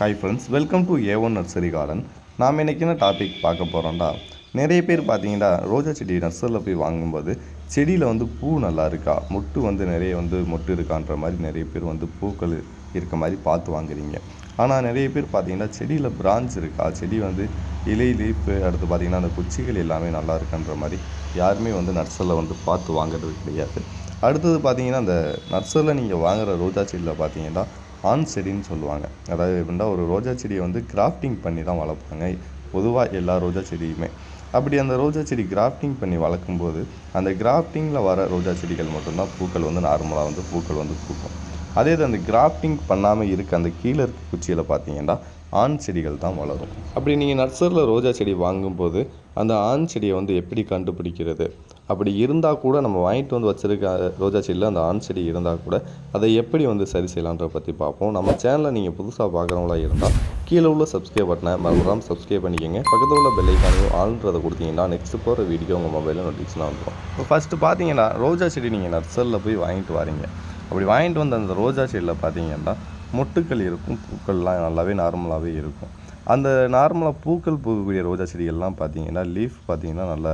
Hi friends welcome to A one nursery garden நாம் இன்றைக்கி என்ன டாபிக் பார்க்க போகிறோம்டா நிறைய பேர் பார்த்தீங்கன்னா ரோஜா செடி நர்சரியில் போய் வாங்கும்போது செடியில் வந்து பூ நல்லா இருக்கா? மொட்டு வந்து நிறைய வந்து மொட்டு இருக்கான்ற மாதிரி நிறைய பேர் வந்து பூக்கள் இருக்க மாதிரி பார்த்து வாங்குறீங்க. ஆனால் நிறைய பேர் பார்த்தீங்கன்னா செடியில் பிரான்ச் இருக்கா? செடி வந்து இலை லீப்பு அடுத்து பார்த்திங்கன்னா அந்த குச்சிகள் எல்லாமே நல்லா இருக்குன்ற மாதிரி யாருமே வந்து நர்சரியில் வந்து பார்த்து வாங்குறது கிடையாது. அடுத்தது பார்த்தீங்கன்னா அந்த நர்சரியில் நீங்கள் வாங்குற ரோஜா செடியில் பார்த்தீங்கன்னா ஆண் செடின்னு சொல்லுவாங்க. அதாவது எப்படின்னா ஒரு ரோஜா செடியை வந்து கிராஃப்டிங் பண்ணி தான் வளர்ப்பாங்க. பொதுவாக எல்லா ரோஜா செடியுமே. அப்படி அந்த ரோஜா செடி கிராஃப்டிங் பண்ணி வளர்க்கும்போது அந்த கிராஃப்டிங்கில் வர ரோஜா செடிகள் மட்டும்தான் பூக்கள் வந்து நார்மலாக வந்து பூக்கள் வந்து பூக்கும். அதே இது அந்த கிராஃப்டிங் பண்ணாமல் இருக்க அந்த கீழே இருக்க குச்சியில் பார்த்தீங்கன்னா ஆண் செடிகள் தான் வளரும். அப்படி நீங்கள் நர்சரியில் ரோஜா செடி வாங்கும்போது அந்த ஆண் செடியை வந்து எப்படி கண்டுபிடிக்கிறது? அப்படி இருந்தால் கூட நம்ம வாங்கிட்டு வந்து வச்சுருக்க ரோஜா செடியில் அந்த ஆண் செடி இருந்தால் கூட அதை எப்படி வந்து சரி செய்யலான்றத பற்றி பார்ப்போம். நம்ம சேனலை நீங்கள் புதுசாக பார்க்குறவங்களா இருந்தால் கீழே உள்ள சப்ஸ்கிரைப் பட்டனை மறந்துடாமல் சப்ஸ்கிரைப் பண்ணிக்கோங்க. பக்கத்தில் உள்ள பெல்லைக்கானையும் ஆள்ன்றதை கொடுத்தீங்கன்னா நெக்ஸ்ட் போகிற வீடியோ உங்கள் மொபைலில் நோட்டிஃபிகேஷனாக வந்துடும் இப்போ ஃபஸ்ட்டு பார்த்தீங்கன்னா ரோஜா செடி நீங்கள் நர்சரியில் போய் வாங்கிட்டு வரீங்க. அப்படி வாங்கிட்டு வந்த அந்த ரோஜா செடியில் பார்த்தீங்கன்னா மொட்டுக்கள் இருக்கும் பூக்கள்லாம் நல்லாவே நார்மலாகவே இருக்கும். அந்த நார்மலாக பூக்கள் பூக்கக்கூடிய ரோஜா செடிகள்லாம் பார்த்தீங்கன்னா லீஃப் பார்த்தீங்கன்னா நல்லா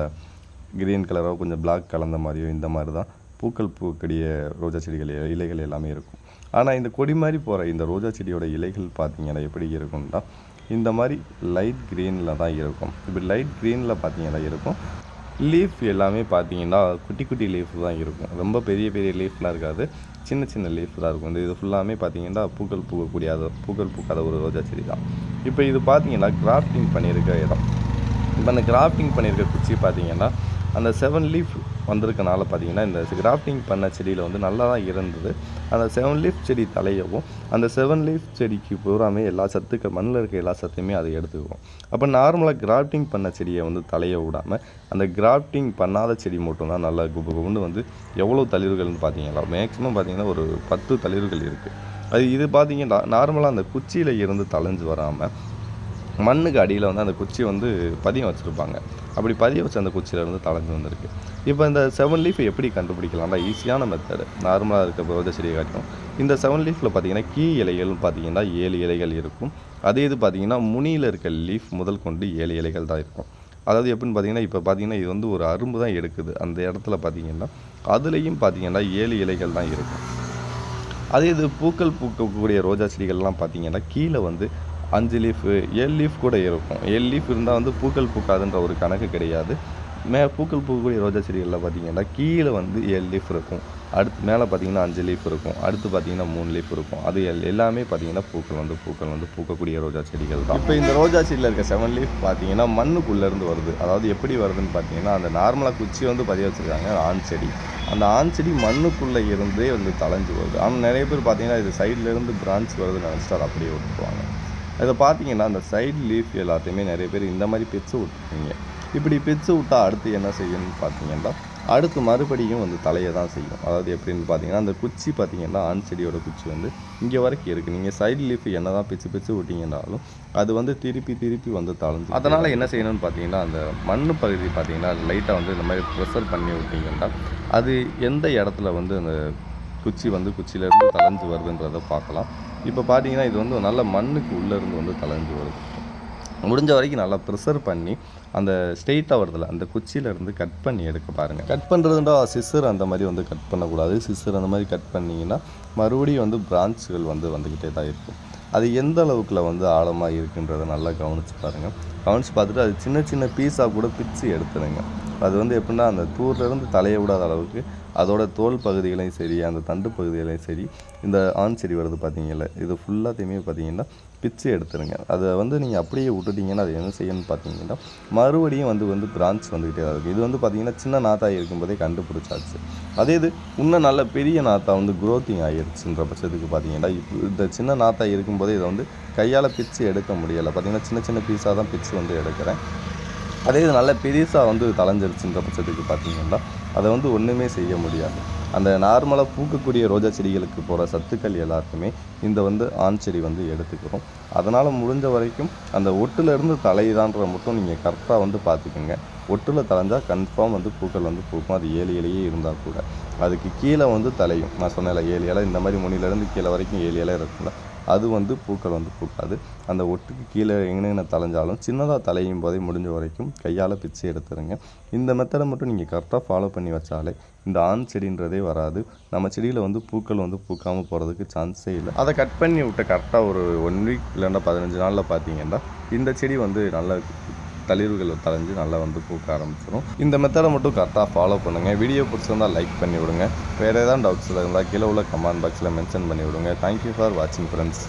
கிரீன் கலரோ கொஞ்சம் பிளாக் கலந்த மாதிரியோ இந்த மாதிரி தான் பூக்கள் பூக்கக்கூடிய ரோஜா செடிகள் இலைகள் எல்லாமே இருக்கும். ஆனால் இந்த கொடி மாதிரி போகிற இந்த ரோஜா செடியோட இலைகள் பார்த்தீங்கன்னா எப்படி இருக்கும்னா இந்த மாதிரி லைட் க்ரீனில் தான் இருக்கும். இப்படி லைட் க்ரீனில் பார்த்தீங்கன்னா இருக்கும். லீஃப் எல்லாமே பார்த்தீங்கன்னா குட்டி குட்டி லீஃப் தான் இருக்கும். ரொம்ப பெரிய பெரிய லீஃப்லாம் இருக்காது. சின்ன சின்ன லீஃப் தான் இருக்கும். இந்த இது ஃபுல்லாமே பார்த்தீங்கன்னா பூக்கள் பூக்கக்கூடிய பூக்கள் பூக்காத ஒரு ரோஜா செடி தான். இப்போ இது பார்த்தீங்கன்னா கிராஃப்டிங் பண்ணியிருக்க இடம். இப்போ அந்த கிராஃப்டிங் பண்ணியிருக்க குச்சி பார்த்தீங்கன்னா அந்த செவன் லீஃப் வந்திருக்கனால பார்த்தீங்கன்னா இந்த கிராஃப்டிங் பண்ண செடியில் வந்து நல்லா தான் இருந்தது. அந்த செவன் லீஃப் செடி தலையவும் அந்த செவன் லீஃப் செடிக்கு பூராமே எல்லா சத்துக்கள் மண்ணில் இருக்க எல்லா சத்தையுமே அதை எடுத்துக்குவோம் அப்போ நார்மலாக கிராஃப்டிங் பண்ண செடியை வந்து தலைய விடாமல் அந்த கிராஃப்டிங் பண்ணாத செடி மட்டும்தான் நல்லா குபு குபுன்னு வந்து எவ்வளோ தளிர்கள்னு பார்த்தீங்களா? மேக்ஸிமம் பார்த்தீங்கன்னா ஒரு பத்து தளிர்கள் இருக்குது அது இது பார்த்தீங்கன்னா நார்மலாக அந்த குச்சியில் இருந்து தளைஞ்சு வராமல் மண்ணுக்கு அடியில் வந்து அந்த குச்சி வந்து பதியம் வச்சுருப்பாங்க. அப்படி பதிய வச்சு அந்த குச்சியிலேருந்து தளைஞ்சு வந்திருக்கு. இப்போ இந்த செவன் லீஃப் எப்படி கண்டுபிடிக்கலாம்னா ஈஸியான மெத்தடு நார்மலாக இருக்க ரோஜா செடியை காட்டும் இந்த செவன் லீஃபில் பார்த்தீங்கன்னா கீ இலைகள்னு பார்த்தீங்கன்னா ஏழு இலைகள் இருக்கும். அதே இது பார்த்தீங்கன்னா முனியில் இருக்க லீஃப் முதல் கொண்டு ஏழு இலைகள் தான் இருக்கும். அதாவது எப்படின்னு பார்த்தீங்கன்னா இப்போ பார்த்தீங்கன்னா இது வந்து ஒரு அரும்பு தான் எடுக்குது. அந்த இடத்துல பார்த்தீங்கன்னா அதுலேயும் பார்த்தீங்கன்னா ஏழு இலைகள் தான் இருக்கும். அதே இது பூக்கள் பூக்கக்கூடிய ரோஜா செடிகள்லாம் பார்த்தீங்கன்னா கீழே வந்து அஞ்சு லீஃபு ஏழு லீஃப் கூட இருக்கும். ஏழு லீஃப் இருந்தால் வந்து பூக்கள் பூக்காதுன்ற ஒரு கணக்கு கிடையாது. மே பூக்கள் பூக்கக்கூடிய ரோஜா செடிகளில் பார்த்தீங்கன்னா கீழே வந்து ஏழு லீஃப் இருக்கும். அடுத்து மேலே பார்த்தீங்கன்னா அஞ்சு லீஃப் இருக்கும். அடுத்து பார்த்தீங்கன்னா மூணு லீஃப் இருக்கும். அது எல் எல்லாமே பார்த்தீங்கன்னா பூக்கள் வந்து பூக்கள் வந்து பூக்கக்கூடிய ரோஜா செடிகள் தான். இப்போ இந்த ரோஜா செடியில் இருக்க செவன் லீஃப் பார்த்தீங்கன்னா மண்ணுக்குள்ளேருந்து வருது. அதாவது எப்படி வருதுன்னு பார்த்தீங்கன்னா அந்த நார்மலாக குச்சி வந்து பதிய வச்சுருக்காங்க ஆண் செடி. அந்த ஆண் செடி மண்ணுக்குள்ளே இருந்தே வந்து தளைஞ்சு வருது. ஆனால் நிறைய பேர் பார்த்தீங்கன்னா இது சைட்லேருந்து பிரான்ச் வருதுன்னு நினச்சிட்டு அதை அப்படியே விட்டுருவாங்க. இதை பார்த்தீங்கன்னா அந்த சைடு லீஃப் எல்லாத்தையுமே நிறைய பேர் இந்த மாதிரி பிச்சு விட்டுருக்கீங்க. இப்படி பிச்சு விட்டால் அடுத்து என்ன செய்யணும்னு பார்த்தீங்கன்னா அடுத்து மறுபடியும் வந்து தலையை தான் செய்யும். அதாவது எப்படின்னு பார்த்தீங்கன்னா அந்த குச்சி பார்த்தீங்கன்னா ஆண் செடியோட குச்சி வந்து இங்கே வரைக்கும் இருக்குது நீங்கள் சைடு லீஃப் என்ன தான் பிச்சு பிச்சு விட்டிங்கனாலும் அது வந்து திருப்பி திருப்பி வந்து தளர்ந்து அதனால் என்ன செய்யணும்னு பார்த்தீங்கன்னா அந்த மண் பகுதி பார்த்தீங்கன்னா லைட்டாக வந்து இந்த மாதிரி ப்ரெஷர் பண்ணி விட்டிங்கன்னா அது எந்த இடத்துல வந்து அந்த குச்சி வந்து குச்சியிலேருந்து தளைஞ்சு வருதுன்றதை பார்க்கலாம். இப்போ பார்த்தீங்கன்னா இது வந்து நல்ல மண்ணுக்கு உள்ளேருந்து வந்து தளர்ந்து வருது. முடிஞ்ச வரைக்கும் நல்லா ப்ரிசர்வ் பண்ணி அந்த ஸ்ட்ரெயிட்டாக வருதில்ல அந்த குச்சியிலேருந்து கட் பண்ணி எடுக்க பாருங்கள் கட் பண்ணுறதுன்றா சிசர் அந்த மாதிரி வந்து கட் பண்ணக்கூடாது. சிசர் அந்த மாதிரி கட் பண்ணிங்கன்னா மறுபடியும் வந்து பிரான்ச்சுகள் வந்து வந்துக்கிட்டே தான் இருக்கும். அது எந்த அளவுக்குல வந்து ஆழமாக இருக்குன்றதை நல்லா கவனித்து பாருங்கள் கவனித்து பார்த்துட்டு அது சின்ன சின்ன பீஸாக கூட பிச்சு எடுத்துருங்க அது வந்து எப்படின்னா அந்த தூர்லேருந்து தலைய விடாத அளவுக்கு அதோட தோல் பகுதிகளையும் சரி அந்த தண்டு பகுதிகளையும் சரி இந்த ஆண் செடி வருது பார்த்தீங்கல்ல இது ஃபுல்லாத்தையுமே பார்த்தீங்கன்னா பிச்சு எடுத்துருங்க. அதை வந்து நீங்கள் அப்படியே விட்டுட்டிங்கன்னா அது என்ன செய்யணும்னு பார்த்தீங்கன்னா மறுபடியும் வந்து வந்து பிரான்ச் வந்துக்கிட்டே தான் இருக்குது இது வந்து பார்த்தீங்கன்னா சின்ன நாத்தா இருக்கும்போதே கண்டுபிடிச்சாச்சு. அதே இது இன்னும் நல்ல பெரிய நாத்தா வந்து குரோத்திங் ஆகிடுச்சுன்ற பட்சத்துக்கு பார்த்தீங்கன்னா இப்போ இந்த சின்ன நாத்தா இருக்கும்போதே இதை வந்து கையால் பிச்சு எடுக்க முடியலை. பார்த்தீங்கன்னா சின்ன சின்ன பீஸாக தான் பிச்சு வந்து எடுக்கிறேன். அதே இது நல்ல பெருசாக வந்து தலைஞ்சிருச்சுன்ற பட்சத்துக்கு பார்த்தீங்கன்னா அதை வந்து ஒன்றுமே செய்ய முடியாது. அந்த நார்மலாக பூக்கக்கூடிய ரோஜா செடிகளுக்கு போகிற சத்துக்கள் எல்லாருக்குமே இந்த வந்து ஆண் செடி வந்து எடுத்துக்கிறோம். அதனால் முடிஞ்ச வரைக்கும் அந்த ஒட்டுலேருந்து தலையுதான்ற மட்டும் நீங்கள் கரெக்டாக வந்து பார்த்துக்குங்க ஒட்டில் தலைஞ்சால் கன்ஃபார்ம் வந்து பூக்கள் வந்து பூக்கும். அது ஏழு இலையே இருந்தால் கூட. அதுக்கு கீழே வந்து தலையும். நான் சொன்னேன்ல ஏழு இலை இந்த மாதிரி முனிலேருந்து கீழே வரைக்கும் ஏழு இலை இருக்கும்ல அது வந்து பூக்கள் வந்து பூக்காது. அந்த ஒட்டுக்கு கீழே எங்கெங்க தலைஞ்சாலும் சின்னதாக தலையும் போதே முடிஞ்ச வரைக்கும் கையால் பிச்சு எடுத்துருங்க. இந்த மெத்தடை மட்டும் நீங்கள் கரெக்டாக ஃபாலோ பண்ணி வச்சாலே இந்த ஆண் செடின்றதே வராது. நம்ம செடியில் வந்து பூக்கள் வந்து பூக்காமல் போகிறதுக்கு சான்ஸே இல்லை. அதை கட் பண்ணி விட்டு கரெக்டாக ஒரு ஒன் வீக் இல்லைன்னா பதினஞ்சு நாளில் பார்த்தீங்கன்னா இந்த செடி வந்து நல்லா தளிர்வுகள் தலைஞ்சு நல்லா வந்து பூக்க ஆரம்பிச்சிடும் இந்த மெத்தடை மட்டும் கரெக்டாக ஃபாலோ பண்ணுங்கள் வீடியோ பிடிச்சிருந்தால் லைக் பண்ணி விடுங்க வேறு ஏதாவது டவுட்ஸில் இருந்தால் கீழே உள்ள கமெண்ட் பாக்ஸில் மென்ஷன் பண்ணி விடுங்க தேங்க்யூ ஃபார் வாட்சிங் ஃப்ரெண்ட்ஸ்